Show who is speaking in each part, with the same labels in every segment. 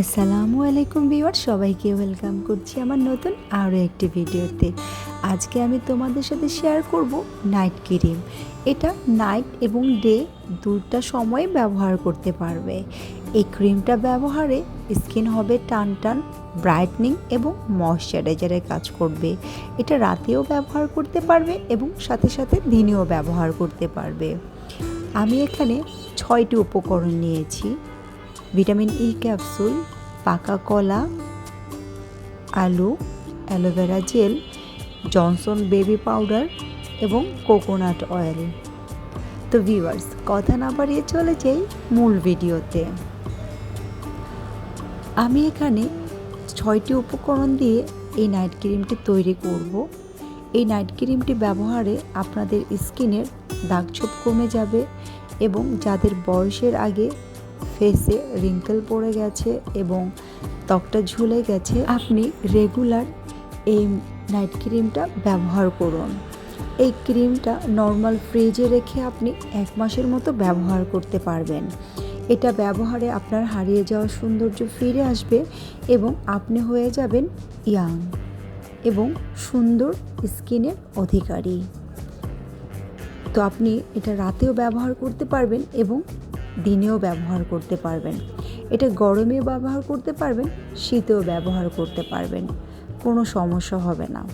Speaker 1: আসসালামু আলাইকুম ভিউয়ার, সবাইকে ওয়েলকাম করছি আমার নতুন আরও একটি ভিডিওতে। আজকে আমি তোমাদের সাথে শেয়ার করব নাইট ক্রিম। এটা নাইট এবং ডে দুটা সময় ব্যবহার করতে পারবে। এই ক্রিমটা ব্যবহারে স্কিন হবে টান টান, ব্রাইটনিং এবং ময়শ্চারাইজারের কাজ করবে। এটা রাতেও ব্যবহার করতে পারবে এবং সাথে সাথে দিনেও ব্যবহার করতে পারবে। আমি এখানে ছয়টি উপকরণ নিয়েছি। ভিটামিন ই ক্যাপসুল পাকা কলা, আলু aloe vera gel Johnson baby powder এবং কোকোনাট অয়েল তো ভিউয়ার্স কথা না বাড়িয়ে চলে যাই মূল ভিডিওতে। আমি এখানে ছয়টি উপকরণ দিয়ে এই নাইট ক্রিমটি তৈরি করব। এই নাইট ক্রিমটি ব্যবহারে আপনাদের স্কিনের দাগছোপ কমে যাবে এবং যাদের বয়সের আগে ফেসে রিঙ্কেল পড়ে গেছে এবং ত্বকটা ঝুলে গেছে, আপনি রেগুলার এই নাইট ক্রিমটা ব্যবহার করুন। এই ক্রিমটা নর্মাল ফ্রিজে রেখে আপনি এক মাসের মতো ব্যবহার করতে পারবেন। এটা ব্যবহারে আপনার হারিয়ে যাওয়া সৌন্দর্য ফিরে আসবে এবং আপনি হয়ে যাবেন ইয়াং এবং সুন্দর স্কিনের অধিকারী। তো আপনি এটা রাতেও ব্যবহার করতে পারবেন এবং দিনেও ব্যবহার করতে পারবেন। এটা গরমেও ব্যবহার করতে পারবেন, শীতেও ব্যবহার করতে পারবেন। কোনো সমস্যা হবে না।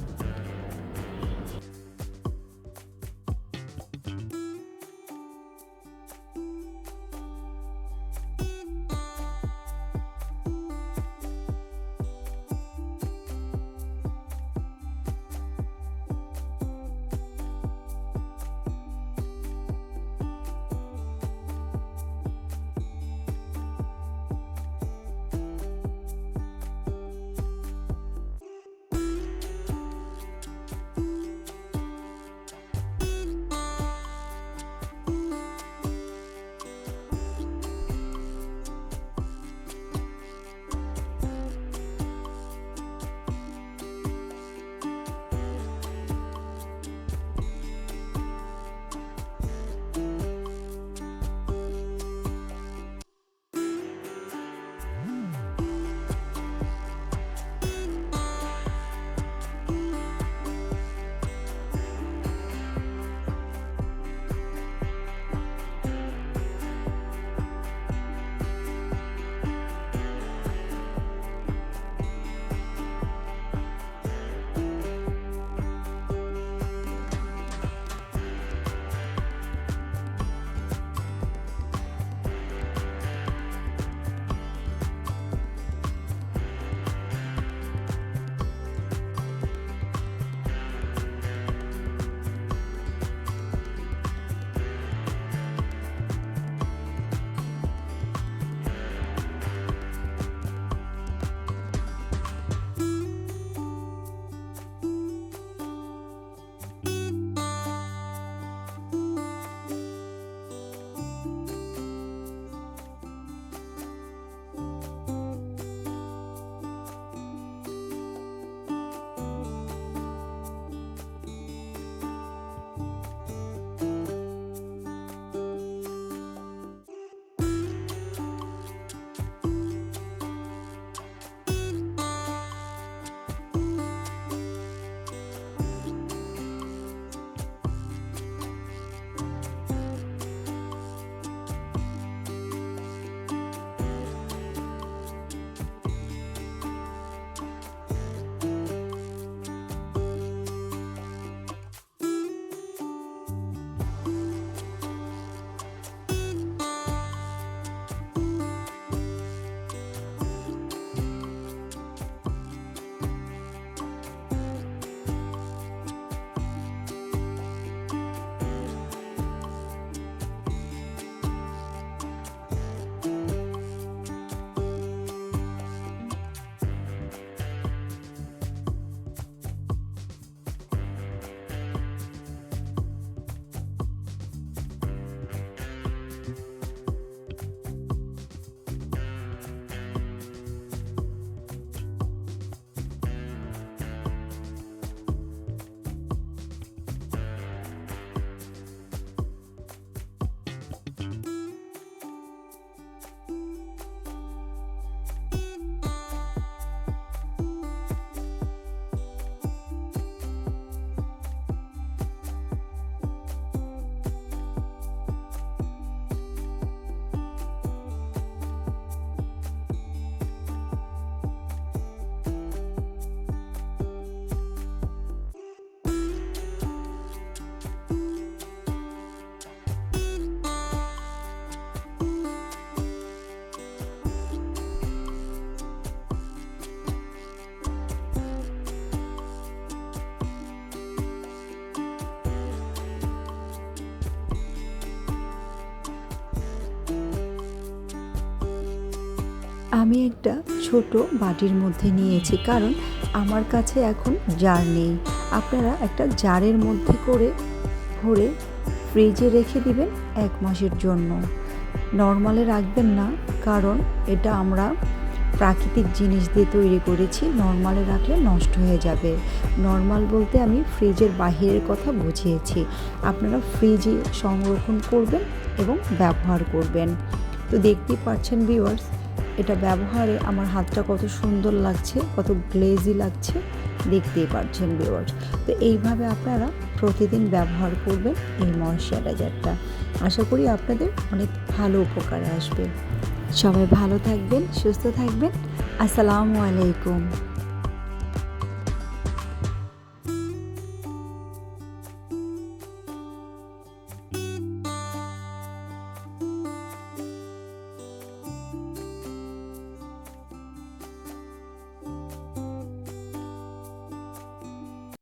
Speaker 1: আমি একটা ছোট বাটির মধ্যে নিয়েছি, কারণ আমার কাছে এখন জার নেই। আপনারা একটা জারের মধ্যে করে ভরে ফ্রিজে রেখে দিবেন এক মাসের জন্য। নর্মালে রাখবেন না, কারণ এটা আমরা প্রাকৃতিক জিনিস দিয়ে তৈরি করেছি, নর্মালে রাখলে নষ্ট হয়ে যাবে। নর্মাল বলতে আমি ফ্রিজের বাহিরের কথা বুঝিয়েছি। আপনারা ফ্রিজে সংরক্ষণ করবেন এবং ব্যবহার করবেন। তো দেখতেই পাচ্ছেন ভিউয়ার্স এটা ব্যবহারে আমার হাতটা কত সুন্দর লাগছে, কত গ্লেজি লাগছে, দেখতেই পারছেন বিওয়ার্স তো এইভাবে আপনারা প্রতিদিন ব্যবহার করবেন এই ময়শ্চারাইজারটা। আশা করি আপনাদের অনেক ভালো উপকারে আসবে। সবাই ভালো থাকবেন, সুস্থ থাকবেন। আসসালামু আলাইকুম।